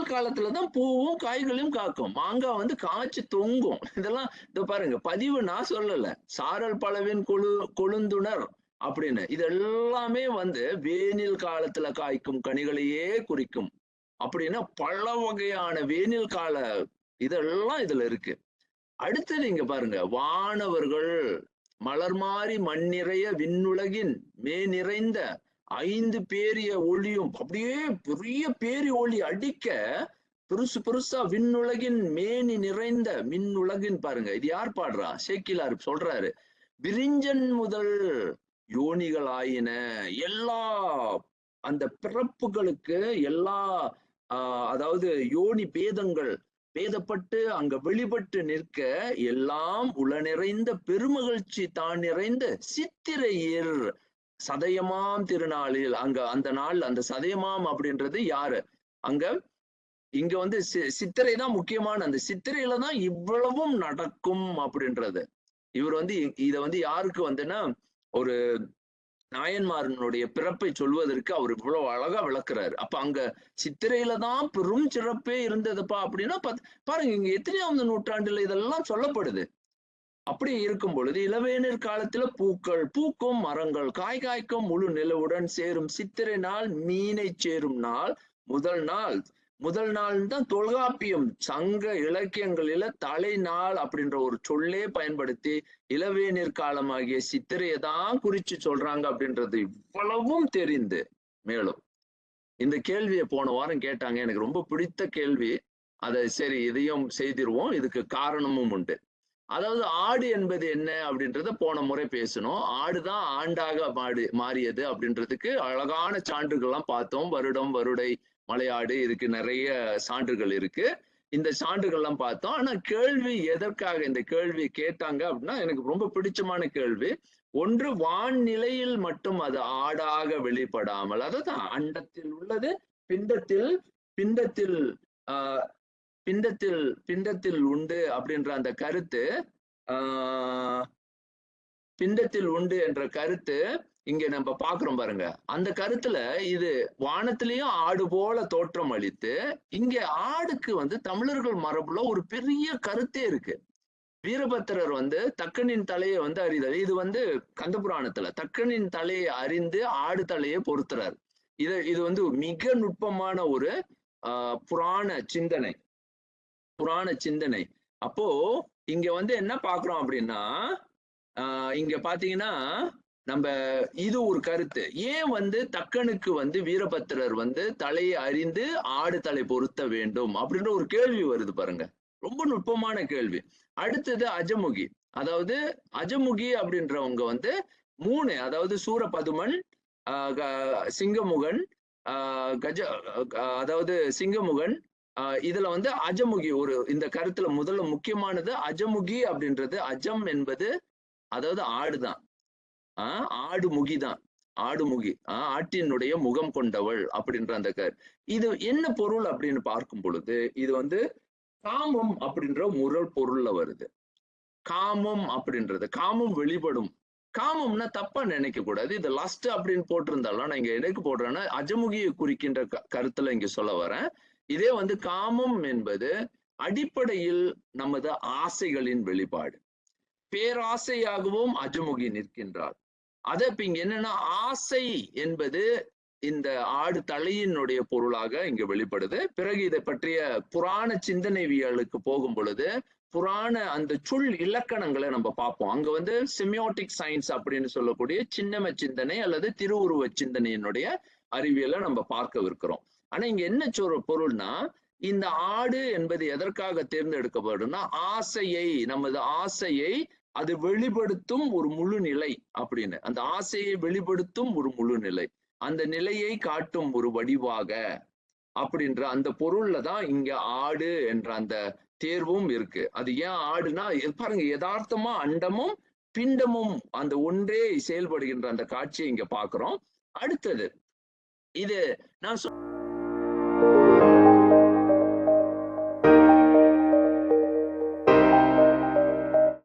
வெயில் காலத்துல தான் பூவும் காய்களையும் காக்கும். மாங்காய் வந்து காய்ச்சி தொங்கும். இதெல்லாம் இதோ பாருங்க பதிவு நான் சொல்லல. சாரல் பழவின் கொழு கொழுந்துணர் அப்படின்னு. இது எல்லாமே வந்து வேனில் காலத்துல காய்க்கும் கனிகளையே குறிக்கும். அப்படின்னா பல வகையான வேனில் கால இதெல்லாம் இதுல இருக்கு. அடுத்து நீங்க பாருங்க வானவர்கள் மலர் மாறி மண் நிறைய விண்ணுலகின் மே நிறைந்த ஐந்து பேரிய ஒளியும் அப்படியே பெரிய பேரி ஒளி அடிக்க பெருசு பெருசா விண்ணுலகின் மேனி நிறைந்த மின்னுலகின் பாருங்க. இது யார் பாடுறா? சேக்கிலார் சொல்றாரு. விரிஞ்சன் முதல் யோனிகள் ஆயின. எல்லா அந்த பிறப்புகளுக்கு எல்லா ஆஹ் அதாவது யோனி பேதங்கள் பேதப்பட்டு அங்க வெளிப்பட்டு நிற்க எல்லாம் உள நிறைந்த பெருமகிழ்ச்சி தான் நிறைந்த சித்திரையர் சதயமாம் திருநாளில். அங்க அந்த நாள் அந்த சதயமாம் அப்படின்றது யாரு? அங்க இங்க வந்து சி- சித்திரை தான் முக்கியமான அந்த சித்திரையில தான் இவ்வளவும் நடக்கும் அப்படின்றது. இவர் வந்து இத வந்து யாருக்கு வந்துன்னா ஒரு நாயன்மாரனுடைய பிறப்பை சொல்வதற்கு அவர் இவ்வளவு அழகா விளக்குறாரு. அப்ப அங்க சித்திரையில தான் பெரும் சிறப்பே இருந்ததுப்பா அப்படின்னா பாத்- பாருங்க இங்க எத்தனையாவது நூற்றாண்டுல இதெல்லாம் சொல்லப்படுது. அப்படி இருக்கும் பொழுது இளவேநீர் காலத்துல பூக்கள் பூக்கும் மரங்கள் காய் காய்க்கும் முழு நிலவுடன் சேரும் சித்திரை நாள் மீனை சேரும் நாள் முதல் நாள். முதல் நாள் தான் தொல்காப்பியம். சங்க இலக்கியங்களில தலை நாள் அப்படின்ற ஒரு சொல்லே பயன்படுத்தி இளவேநீர் காலமாகிய சித்திரையை தான் குறிச்சு சொல்றாங்க அப்படின்றது இவ்வளவும் தெரிந்து. மேலும் இந்த கேள்வியை போன வாரம் கேட்டாங்க. எனக்கு ரொம்ப பிடித்த கேள்வி. அதை சரி இதையும் செய்திருவோம். இதுக்கு காரணமும் உண்டு. அதாவது ஆடு என்பது என்ன அப்படின்றத போன முறை பேசணும் ஆடுதான் ஆண்டாக மாடு மாறியது அப்படின்றதுக்கு அழகான சான்றுகள்லாம் பார்த்தோம். வருடம் வருடை மலையாடு இதுக்கு நிறைய சான்றுகள் இருக்கு. இந்த சான்றுகள்லாம் பார்த்தோம். ஆனா கேள்வி எதற்காக இந்த கேள்வி கேட்டாங்க அப்படின்னா எனக்கு ரொம்ப பிடிச்சமான கேள்வி. ஒன்று வான்நிலையில் மட்டும் அது ஆடாக வெளிப்படாமல் அதாவது அண்டத்தில் உள்ளது பிண்டத்தில் பிண்டத்தில் ஆஹ் பிண்டத்தில் பிண்டத்தில் உண்டு அப்படின்ற அந்த கருத்து ஆஹ் பிண்டத்தில் உண்டு என்ற கருத்து இங்க நம்ம பாக்குறோம் பாருங்க. அந்த கருத்துல இது வானத்திலையும் ஆடு போல தோற்றம் அளித்து இங்க ஆடுக்கு வந்து தமிழர்கள் மரபுல ஒரு பெரிய கருத்தே இருக்கு. வீரபத்திரர் வந்து தக்கனின் தலையை வந்து அறிதல் இது வந்து கந்தபுராணத்துல தக்கனின் தலையை அறிந்து ஆடு தலையை பொருத்துறாரு. இது இது வந்து மிக நுட்பமான ஒரு ஆஹ் புராண சிந்தனை. புராண சிந்தனை. அப்போ இங்க வந்து என்ன பாக்குறோம் அப்படின்னா ஆஹ் இங்க பாத்தீங்கன்னா நம்ம இது ஒரு கருத்து. ஏன் வந்து தக்கனுக்கு வந்து வீரபத்திரர் வந்து தலையை அறிந்து ஆடு தலை பொருத்த வேண்டும் அப்படின்ற ஒரு கேள்வி வருது பாருங்க. ரொம்ப நுட்பமான கேள்வி. அடுத்தது அஜமுகி. அதாவது அஜமுகி அப்படின்றவங்க வந்து மூணு அதாவது சூரபதுமன் ஆஹ் க- சிங்கமுகன் ஆஹ் கஜ அதாவது சிங்கமுகன் இதுல வந்து அஜமுகி ஒரு இந்த கருத்துல முதல்ல முக்கியமானது அஜமுகி அப்படின்றது அஜம் என்பது அதாவது ஆடுதான். ஆஹ் ஆடு முகிதான். ஆடு முகி. ஆஹ் ஆட்டினுடைய முகம் கொண்டவள் அப்படின்ற அந்த கரு. இது என்ன பொருள் அப்படின்னு பார்க்கும் பொழுது இது வந்து காமம் அப்படின்ற முரல் பொருள்ல வருது. காமம் அப்படின்றது காமம் வெளிப்படும். காமம்னா தப்பா நினைக்க கூடாது. இது லஸ்ட் அப்படின்னு போட்டிருந்தாலும் நான் இங்க எதுக்கு போடுறேன்னா அஜமுகியை குறிக்கின்ற க- கருத்துல இங்க சொல்ல வரேன். இதே வந்து காமம் என்பது அடிப்படையில் நமது ஆசைகளின் வெளிப்பாடு. பேராசையாகவும் அஜமுகி நிற்கின்றார் அத இப்ப இங்க என்னன்னா ஆசை என்பது இந்த ஆடு தலையினுடைய பொருளாக இங்க வெளிப்படுது. பிறகு இதை பற்றிய புராண சிந்தனைவியலுக்கு போகும் பொழுது புராண அந்த சொல் இலக்கணங்களை நம்ம பார்ப்போம். அங்க வந்து செமியோட்டிக் சயின்ஸ் அப்படின்னு சொல்லக்கூடிய சின்னம சிந்தனை அல்லது திருவுருவ சிந்தனையினுடைய அறிவியலை நம்ம பார்க்கவிருக்கிறோம். ஆனா இங்க என்ன சொல் பொருள்னா இந்த ஆடு என்பது எதற்காக தேர்ந்தெடுக்கப்படும்னா ஆசையை நமது ஆசையை அது வெளிப்படுத்தும் ஒரு முழு நிலை அப்படின்னு. அந்த ஆசையை வெளிப்படுத்தும் ஒரு முழு நிலை. அந்த நிலையை காட்டும் ஒரு வடிவாக அப்படின்ற அந்த பொருள்ல தான் இங்க ஆடு என்ற அந்த தேர்வும் இருக்கு. அது ஏன் ஆடுனா பாருங்க யதார்த்தமா அண்டமும் பிண்டமும் அந்த ஒன்றே செயல்படுகின்ற அந்த காட்சியை இங்க பாக்குறோம். அடுத்தது இது நான் சொ-